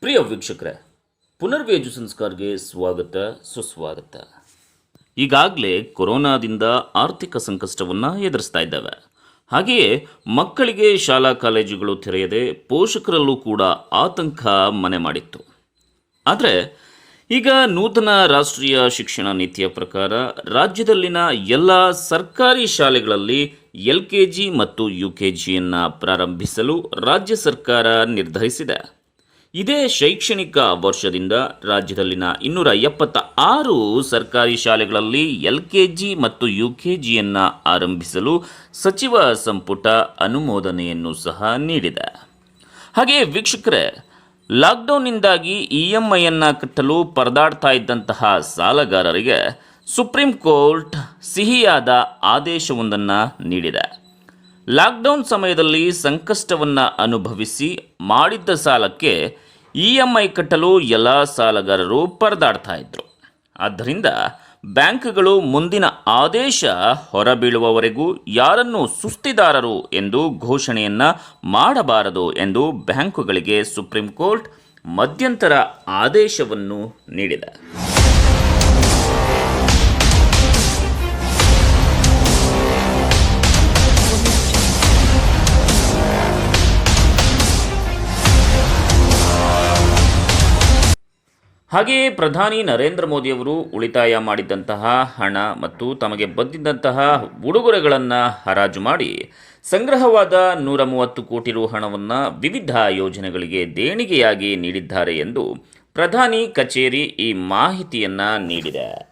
ಪ್ರಿಯ ವೀಕ್ಷಕರೇ ಪುನರ್ವೇಜು ಸಂಸ್ಕಾರಗೆ ಸ್ವಾಗತ, ಸುಸ್ವಾಗತ. ಈಗಾಗಲೇ ಕೊರೋನಾದಿಂದ ಆರ್ಥಿಕ ಸಂಕಷ್ಟವನ್ನು ಎದುರಿಸ್ತಾ ಇದ್ದಾವೆ. ಹಾಗೆಯೇ ಮಕ್ಕಳಿಗೆ ಶಾಲಾ ಕಾಲೇಜುಗಳು ತೆರೆಯದೆ ಪೋಷಕರಲ್ಲೂ ಕೂಡ ಆತಂಕ ಮನೆ ಮಾಡಿತ್ತು. ಆದರೆ, ಈಗ ನೂತನ ರಾಷ್ಟ್ರೀಯ ಶಿಕ್ಷಣ ನೀತಿಯ ಪ್ರಕಾರ ರಾಜ್ಯದಲ್ಲಿನ ಎಲ್ಲ ಸರ್ಕಾರಿ ಶಾಲೆಗಳಲ್ಲಿ ಎಲ್ ಕೆ ಜಿ ಮತ್ತು ಯು ಕೆ ಜಿಯನ್ನು ಪ್ರಾರಂಭಿಸಲು ರಾಜ್ಯ ಸರ್ಕಾರ ನಿರ್ಧರಿಸಿದೆ. ಇದೇ ಶೈಕ್ಷಣಿಕ ವರ್ಷದಿಂದ ರಾಜ್ಯದಲ್ಲಿನ ಇನ್ನೂರ ಎಪ್ಪತ್ತ ಆರು ಸರ್ಕಾರಿ ಶಾಲೆಗಳಲ್ಲಿ ಎಲ್ ಕೆ ಜಿ ಮತ್ತು ಯು ಕೆ ಜಿಯನ್ನು ಆರಂಭಿಸಲು ಸಚಿವ ಸಂಪುಟ ಅನುಮೋದನೆಯನ್ನು ಸಹ ನೀಡಿದೆ. ಹಾಗೆಯೇ ವೀಕ್ಷಕರೇ, ಲಾಕ್ಡೌನ್ನಿಂದಾಗಿ ಇ ಎಂ ಐಯನ್ನು ಕಟ್ಟಲು ಪರದಾಡ್ತಾ ಇದ್ದಂತಹ ಸಾಲಗಾರರಿಗೆ ಸುಪ್ರೀಂ ಕೋರ್ಟ್ ಸಿಹಿಯಾದ ಆದೇಶವೊಂದನ್ನು ನೀಡಿದೆ. ಲಾಕ್ಡೌನ್ ಸಮಯದಲ್ಲಿ ಸಂಕಷ್ಟವನ್ನು ಅನುಭವಿಸಿ ಮಾಡಿದ್ದ ಸಾಲಕ್ಕೆ ಇ ಎಂ ಐ ಕಟ್ಟಲು ಎಲ್ಲ ಸಾಲಗಾರರು ಪರದಾಡ್ತಾ ಇದ್ದರು ಆದ್ದರಿಂದ ಬ್ಯಾಂಕ್ಗಳು ಮುಂದಿನ ಆದೇಶ ಹೊರಬೀಳುವವರೆಗೂ ಯಾರನ್ನು ಸುಸ್ತಿದಾರರು ಎಂದು ಘೋಷಣೆಯನ್ನು ಮಾಡಬಾರದು ಎಂದು ಬ್ಯಾಂಕುಗಳಿಗೆ ಸುಪ್ರೀಂ ಕೋರ್ಟ್ ಮಧ್ಯಂತರ ಆದೇಶವನ್ನು ನೀಡಿದೆ. ಹಾಗೆಯೇ ಪ್ರಧಾನಿ ನರೇಂದ್ರ ಮೋದಿಯವರು ಉಳಿತಾಯ ಮಾಡಿದ್ದಂತಹ ಹಣ ಮತ್ತು ತಮಗೆ ಬಂದಿದ್ದಂತಹ ಉಡುಗೊರೆಗಳನ್ನು ಹರಾಜು ಮಾಡಿ ಸಂಗ್ರಹವಾದ ನೂರ ಮೂವತ್ತು ಕೋಟಿ ರು ಹಣವನ್ನು ವಿವಿಧ ಯೋಜನೆಗಳಿಗೆ ದೇಣಿಗೆಯಾಗಿ ನೀಡಿದ್ದಾರೆ ಎಂದು ಪ್ರಧಾನಿ ಕಚೇರಿ ಈ ಮಾಹಿತಿಯನ್ನು ನೀಡಿದೆ.